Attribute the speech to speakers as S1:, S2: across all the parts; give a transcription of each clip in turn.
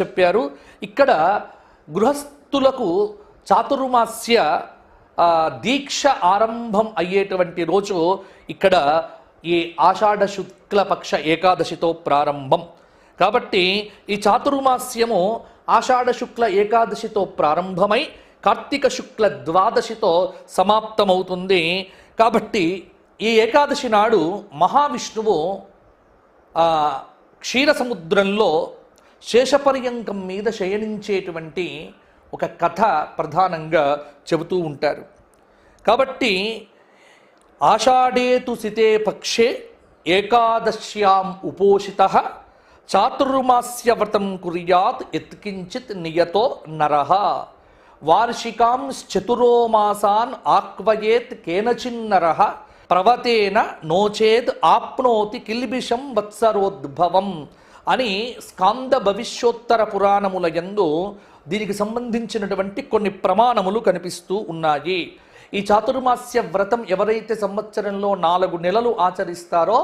S1: చెప్పారు. ఇక్కడ గృహస్థులకు చాతుర్మాస్య దీక్ష ఆరంభం అయ్యేటువంటి రోజు ఇక్కడ ఈ ఆషాఢ శుక్లపక్ష ఏకాదశితో ప్రారంభం. కాబట్టి ఈ చాతుర్మాస్యము ఆషాఢ శుక్ల ఏకాదశితో ప్రారంభమై కార్తీక శుక్ల ద్వాదశితో సమాప్తమవుతుంది. కాబట్టి ఈ ఏకాదశి నాడు మహావిష్ణువు క్షీర సముద్రంలో శేషపర్యంకం మీద శయనించేటువంటి ఒక కథ ప్రధానంగా చెబుతూ ఉంటారు. కాబట్టి ఆషాఢేతు సితే పక్షే ఏకాదశ్యాం ఉపోషిత చాతుర్మాస్య వ్రతం కుర్యాత్ ఎత్కించిత్ నియతో నరః. వార్షికాంశ్చతురో మాసాన్ ఆక్వయేత్ కేనచిన్నర ప్రవతేన నోచేద్ ఆప్నోతి కిల్బిషం వత్సరోద్భవం. అని స్కాంద భవిష్యోత్తర పురాణముల యందు దీనికి సంబంధించినటువంటి కొన్ని ప్రమాణములు కనిపిస్తూ ఉన్నాయి. ఈ చాతుర్మాస్య వ్రతం ఎవరైతే సంవత్సరంలో నాలుగు నెలలు ఆచరిస్తారో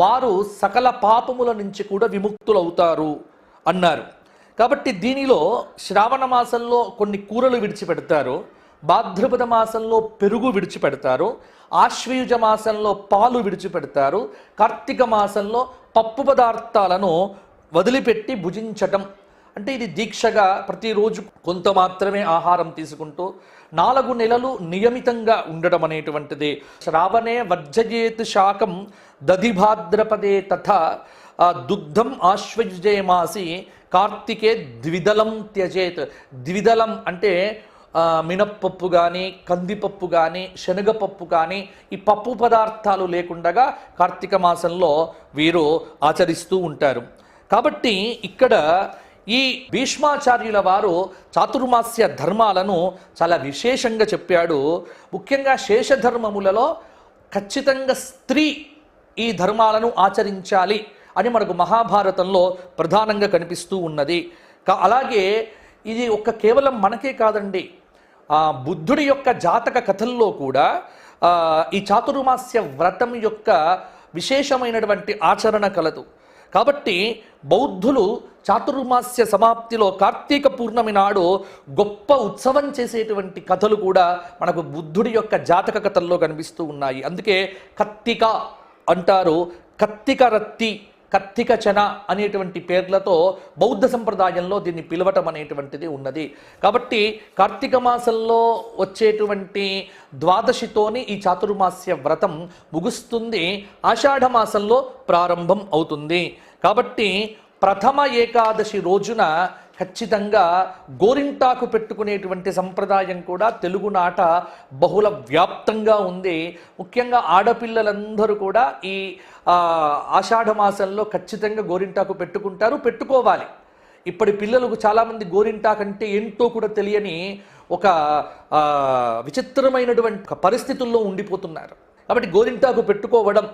S1: వారు సకల పాపముల నుంచి కూడా విముక్తులవుతారు అన్నారు. కాబట్టి దీనిలో శ్రావణ మాసంలో కొన్ని కూరలు విడిచిపెడతారు. భాద్రపద మాసంలో పెరుగు విడిచిపెడతారు ఆశ్వయుజ మాసంలో పాలు విడిచిపెడతారు కార్తీక మాసంలో పప్పు పదార్థాలను వదిలిపెట్టి భుజించటం. అంటే ఇది దీక్షగా ప్రతిరోజు కొంత మాత్రమే ఆహారం తీసుకుంటూ నాలుగు నెలలు నియమితంగా ఉండడం అనేటువంటిది. శ్రావణే వర్జయేత్ శాకం దధిభాద్రపదే తథ. దుగ్ధం ఆశ్వయుజే మాసి కార్తికే ద్విదలం త్యజేత్. ద్విదలం అంటే మినప్పప్పు కానీ కందిపప్పు కానీ శనగపప్పు కానీ ఈ పప్పు పదార్థాలు లేకుండగా కార్తీక మాసంలో వీరు ఆచరిస్తూ ఉంటారు. కాబట్టి ఇక్కడ ఈ భీష్మాచార్యుల వారు చాతుర్మాస్య ధర్మాలను చాలా విశేషంగా చెప్పాడు. ముఖ్యంగా శేషధర్మములలో ఖచ్చితంగా స్త్రీ ఈ ధర్మాలను ఆచరించాలి అని మనకు మహాభారతంలో ప్రధానంగా కనిపిస్తూ ఉన్నది. కా- అలాగే ఇది ఒక కేవలం మనకే కాదండి. బుద్ధుడి యొక్క జాతక కథల్లో కూడా ఈ చాతుర్మాస్య వ్రతం యొక్క విశేషమైనటువంటి ఆచరణ కలదు. కాబట్టి బౌద్ధులు చాతుర్మాస్య సమాప్తిలో కార్తీక పూర్ణమి నాడు గొప్ప ఉత్సవం చేసేటువంటి కథలు కూడా మనకు బుద్ధుడి యొక్క జాతక కథల్లో కనిపిస్తూ ఉన్నాయి. అందుకే కత్తిక అంటారు. కత్తిక రత్తి కత్తికచన అనేటువంటి పేర్లతో బౌద్ధ సంప్రదాయంలో దీన్ని పిలవటం అనేటువంటిది ఉన్నది. కాబట్టి కార్తీక మాసంలో వచ్చేటువంటి ద్వాదశితోని ఈ చాతుర్మాస్య వ్రతం ముగుస్తుంది. ఆషాఢ మాసంలో ప్రారంభం అవుతుంది. కాబట్టి ప్రథమ ఏకాదశి రోజున ఖచ్చితంగా గోరింటాకు పెట్టుకునేటువంటి సంప్రదాయం కూడా తెలుగునాట బహుళ వ్యాప్తంగా ఉంది. ముఖ్యంగా ఆడపిల్లలందరూ కూడా ఈ ఆషాఢ మాసంలో ఖచ్చితంగా గోరింటాకు పెట్టుకుంటారు పెట్టుకోవాలి. ఇప్పటి పిల్లలకు చాలామంది గోరింటాకు అంటే ఏంటో కూడా తెలియని ఒక విచిత్రమైనటువంటి పరిస్థితుల్లో ఉండిపోతున్నారు. కాబట్టి గోరింటాకు పెట్టుకోవడం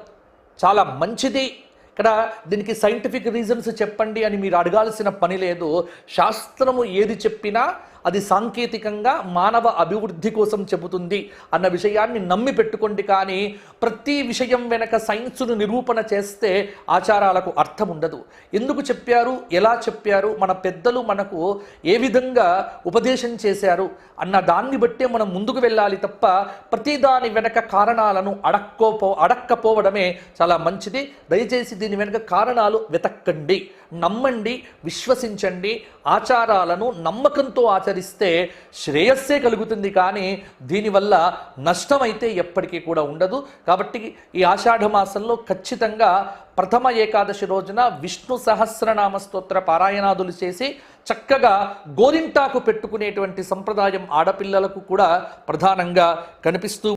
S1: చాలా మంచిది. ఇక్కడ దీనికి సైంటిఫిక్ రీజన్స్ చెప్పండి అని మీరు అడగాల్సిన పని లేదు. శాస్త్రము ఏది చెప్పినా అది సాంకేతికంగా మానవ అభివృద్ధి కోసం చెబుతుంది అన్న విషయాన్ని నమ్మి పెట్టుకోండి కానీ ప్రతి విషయం వెనక సైన్స్ను నిరూపణ చేస్తే ఆచారాలకు అర్థం ఉండదు. ఎందుకు చెప్పారు? ఎలా చెప్పారు? మన పెద్దలు మనకు ఏ విధంగా ఉపదేశం చేశారు? అన్న దాన్ని బట్టే మనం ముందుకు వెళ్ళాలి తప్ప ప్రతి దాని వెనక కారణాలను అడక్కోపో అడక్కపోవడమే చాలా మంచిది. దయచేసి దీని వెనుక కారణాలు వెతక్కండి. నమ్మండి విశ్వసించండి. ఆచారాలను నమ్మకంతో ఆచరిస్తే శ్రేయస్సే కలుగుతుంది కానీ దీనివల్ల నష్టమైతే ఎప్పటికీ కూడా ఉండదు. కాబట్టి ఈ ఆషాఢ మాసంలో ఖచ్చితంగా ప్రథమ ఏకాదశి రోజున విష్ణు సహస్రనామ స్తోత్ర పారాయణాదులు చేసి చక్కగా గోరింటాకు పెట్టుకునేటువంటి సంప్రదాయం ఆడపిల్లలకు కూడా ప్రధానంగా కనిపిస్తూ